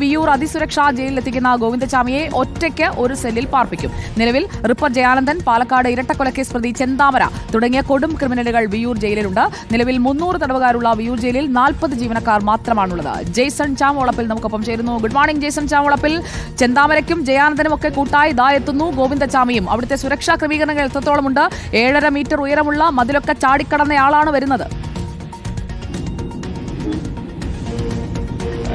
വിയൂർ അതിസുരക്ഷാ ജയിലിലെത്തിക്കുന്ന ഗോവിന്ദചാമിയെ ഒറ്റയ്ക്ക് ഒരു സെല്ലിൽ പാർപ്പിക്കും. നിലവിൽ റിപ്പർ ജയാനന്ദൻ പാലക്കാട് ഇരട്ടക്കൊലക്കേസ് പ്രതി ചെന്താമര തുടങ്ങിയ കൊടും ക്രിമിനലുകൾ വിയൂർ ജയിലിലുണ്ട്. നിലവിൽ മുന്നൂറ് തടവുകാരുള്ള വിയൂർ ജയിലിൽ നാൽപ്പത് ജീവനക്കാർ മാത്രമാണുള്ളത്. ജെയ്സൺ ചാമോളപ്പിൽ നമുക്കൊപ്പം ചേരുന്നു. Good morning Jaison Chamolappil. ചെന്താമരയ്ക്കും ജയാനന്ദനും ഒക്കെ കൂട്ടായി ഇതാ എത്തുന്നു ഗോവിന്ദചാമിയും അവിടുത്തെ സുരക്ഷാ ക്രമീകരണങ്ങൾ എത്രത്തോളമുണ്ട്? ഏഴര മീറ്റർ ഉയരമുള്ള മതിലൊക്കെ ചാടിക്കടന്നയാളാണ് വരുന്നത്.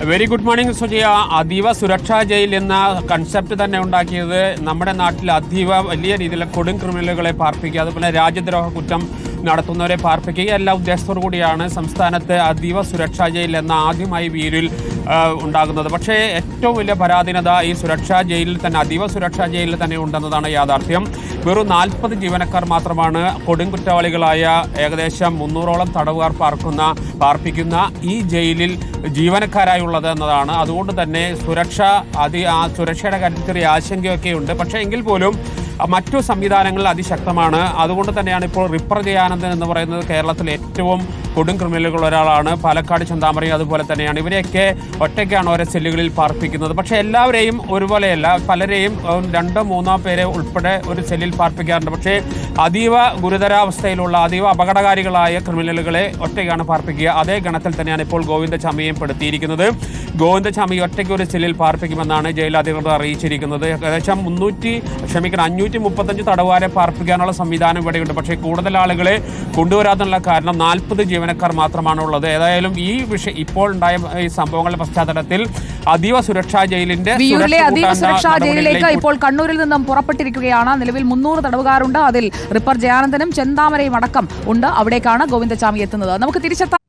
Very good morning Sujaya. അതീവ സുരക്ഷാ ജയിൽ എന്ന കൺസെപ്റ്റ് തന്നെ ഉണ്ടാക്കിയത് നമ്മുടെ നാട്ടിൽ അതീവ വലിയ രീതിയിൽ കൊടും ക്രിമിനലുകളെ പാർപ്പിക്കുക അതുപോലെ രാജ്യദ്രോഹ കുറ്റം നടത്തുന്നവരെ പാർപ്പിക്കുക എല്ലാ ഉദ്ദേശത്തോടു കൂടിയാണ് സംസ്ഥാനത്ത് അതീവ സുരക്ഷാ ജയിൽ എന്ന ആദ്യമായി വീരിൽ ഉണ്ടാകുന്നത്. പക്ഷേ ഏറ്റവും വലിയ പരാധീനത ഈ സുരക്ഷാ ജയിലിൽ തന്നെ അതീവ സുരക്ഷാ ജയിലിൽ തന്നെ ഉണ്ടെന്നതാണ് യാഥാർത്ഥ്യം. വെറും നാൽപ്പത് ജീവനക്കാർ മാത്രമാണ് കൊടുങ്കുറ്റവാളികളായ ഏകദേശം മുന്നൂറോളം തടവുകാർ പാർക്കുന്ന പാർപ്പിക്കുന്ന ഈ ജയിലിൽ ജീവനക്കാരായുള്ളത് എന്നതാണ്. അതുകൊണ്ട് തന്നെ സുരക്ഷ അതി ആ സുരക്ഷയുടെ കാര്യത്തിൽ ചെറിയ ആശങ്കയൊക്കെ ഉണ്ട് പക്ഷേ എങ്കിൽ പോലും മറ്റു സംവിധാനങ്ങൾ അതിശക്തമാണ്. അതുകൊണ്ട് തന്നെയാണ് ഇപ്പോൾ റിപ്പർ ജയാനന്ദൻ എന്ന് പറയുന്നത് കേരളത്തിലെ ഏറ്റവും കൊടും ക്രിമിനലുകൾ ഒരാളാണ്. പാലക്കാട് ചന്താമറി അതുപോലെ തന്നെയാണ്. ഇവരെയൊക്കെ ഒറ്റയ്ക്കാണ് ഓരോ സെല്ലുകളിൽ പാർപ്പിക്കുന്നത്. പക്ഷേ എല്ലാവരെയും ഒരുപോലെയല്ല. പലരെയും രണ്ടോ മൂന്നോ പേരെ ഉൾപ്പെടെ ഒരു സെല്ലിൽ പാർപ്പിക്കാറുണ്ട്. പക്ഷേ അതീവ ഗുരുതരാവസ്ഥയിലുള്ള അതീവ അപകടകാരികളായ ക്രിമിനലുകളെ ഒറ്റയ്ക്കാണ് പാർപ്പിക്കുക. അതേ ഗണത്തിൽ തന്നെയാണ് ഇപ്പോൾ ഗോവിന്ദചാമിയെയും പെടുത്തിയിരിക്കുന്നത്. ഗോവിന്ദചാമി ഒറ്റയ്ക്ക് ഒരു സെല്ലിൽ പാർപ്പിക്കുമെന്നാണ് ജയിൽ അധികൃതർ അറിയിച്ചിരിക്കുന്നത്. ഏകദേശം മുന്നൂറ്റി ക്ഷമിക്കണം അഞ്ഞൂറ്റി മുപ്പത്തഞ്ച് തടവുകാരെ പാർപ്പിക്കാനുള്ള സംവിധാനം ഇവിടെയുണ്ട്. പക്ഷേ കൂടുതൽ ആളുകളെ കൊണ്ടുവരാതെന്നുള്ള കാരണം നാൽപ്പത് ജീവനക്കാർ മാത്രമാണ് ഉള്ളത് ഏതായാലും ഈ വിഷയം ഇപ്പോൾ ഉണ്ടായ ഈ സംഭവങ്ങളുടെ പശ്ചാത്തലത്തിൽ അതീവ സുരക്ഷാ ജയിലിന്റെ അതീവ സുരക്ഷാ ജയിലിലേക്ക് ഇപ്പോൾ കണ്ണൂരിൽ നിന്നും പുറപ്പെട്ടിരിക്കുകയാണ്. നിലവിൽ മുന്നൂറ് തടവുകാരുണ്ട്. അതിൽ റിപ്പർ ജയാനന്ദനും ചെന്താമരയും അടക്കം ഉണ്ട്. അവിടേക്കാണ് ഗോവിന്ദചാമി എത്തുന്നത്. നമുക്ക് തിരിച്ചെത്താം.